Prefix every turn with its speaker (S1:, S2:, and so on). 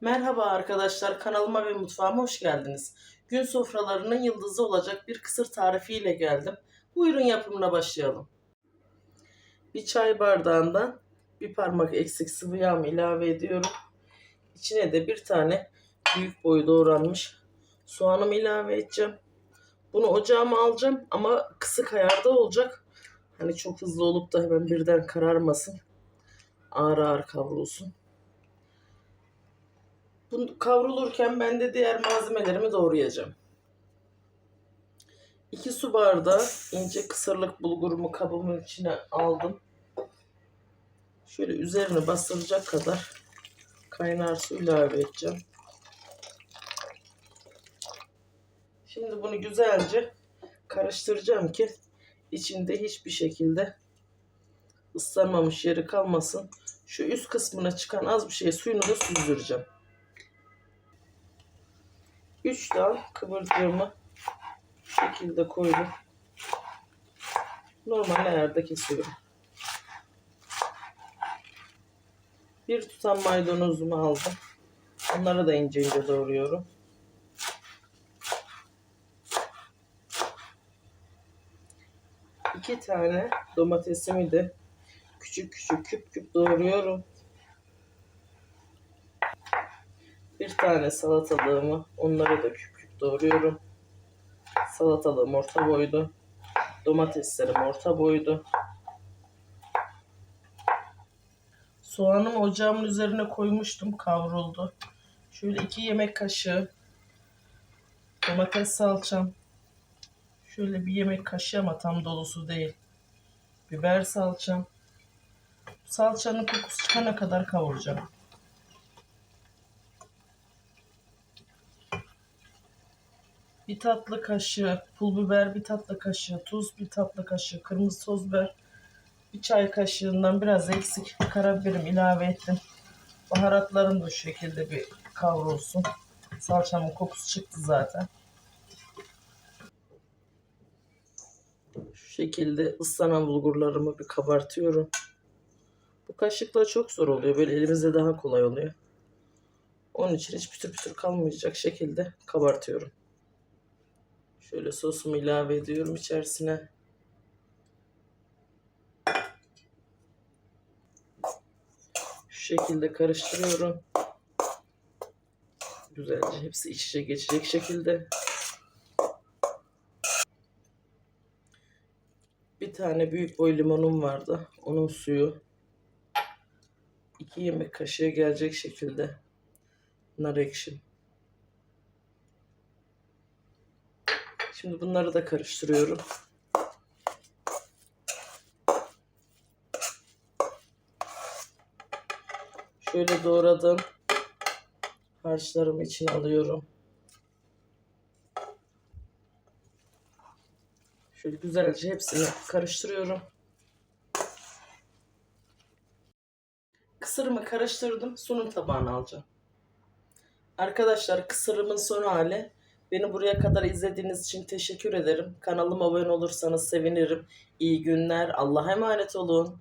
S1: Merhaba arkadaşlar, kanalıma ve mutfağıma hoş geldiniz. Gün sofralarının yıldızı olacak bir kısır tarifiyle geldim. Buyurun yapımına başlayalım. Bir çay bardağından bir parmak eksik sıvı yağ ilave ediyorum. İçine de bir tane büyük boy doğranmış soğanımı ilave edeceğim. Bunu ocağıma alacağım ama kısık ayarda olacak. Hani çok hızlı olup da hemen birden kararmasın. Ağır ağır kavrulsun. Bu kavrulurken ben de diğer malzemelerimi doğrayacağım. 2 su bardağı ince kısırlık bulgurumu kabımın içine aldım. Şöyle üzerine bastıracak kadar kaynar su ilave edeceğim. Şimdi bunu güzelce karıştıracağım ki içinde hiçbir şekilde ıslanmamış yeri kalmasın. Şu üst kısmına çıkan az bir şey suyunu da süzdüreceğim. 3 dal kıvırcığımı şu şekilde koydum. Normal ayarda kesiyorum. Bir tutam maydanozumu aldım. Onları da ince ince doğruyorum. İki tane domatesimi de küçük küçük küp küp doğruyorum. Bir tane salatalığımı onları da küp küp doğruyorum. Salatalığım orta boydu. Domateslerim orta boydu. Soğanımı ocağımın üzerine koymuştum kavruldu. Şöyle iki yemek kaşığı domates salçam. Şöyle bir yemek kaşığı ama tam dolusu değil. Biber salçam. Salçanın kokusu çıkana kadar kavuracağım. Bir tatlı kaşığı pul biber, bir tatlı kaşığı tuz, bir tatlı kaşığı kırmızı toz biber, bir çay kaşığından biraz eksik karabiberim ilave ettim. Baharatlarım bu şekilde bir kavrulsun. Salçamın kokusu çıktı zaten. Şu şekilde ıslanan bulgurlarımı bir kabartıyorum. Bu kaşıkla çok zor oluyor. Böyle elimizde daha kolay oluyor. Onun için hiç pütür pütür kalmayacak şekilde kabartıyorum. Şöyle sosumu ilave ediyorum içerisine. Şu şekilde karıştırıyorum. Güzelce hepsi iç içe geçecek şekilde. Bir tane büyük boy limonum vardı. Onun suyu. 2 yemek kaşığı gelecek şekilde nar ekşim. Şimdi bunları da karıştırıyorum. Şöyle doğradım. Harçlarımı içine alıyorum. Şöyle güzelce hepsini karıştırıyorum. Kısırımı karıştırdım. Sunum tabağına alacağım. Arkadaşlar kısırımın son hali. Beni buraya kadar izlediğiniz için teşekkür ederim. Kanalıma abone olursanız sevinirim. İyi günler. Allah'a emanet olun.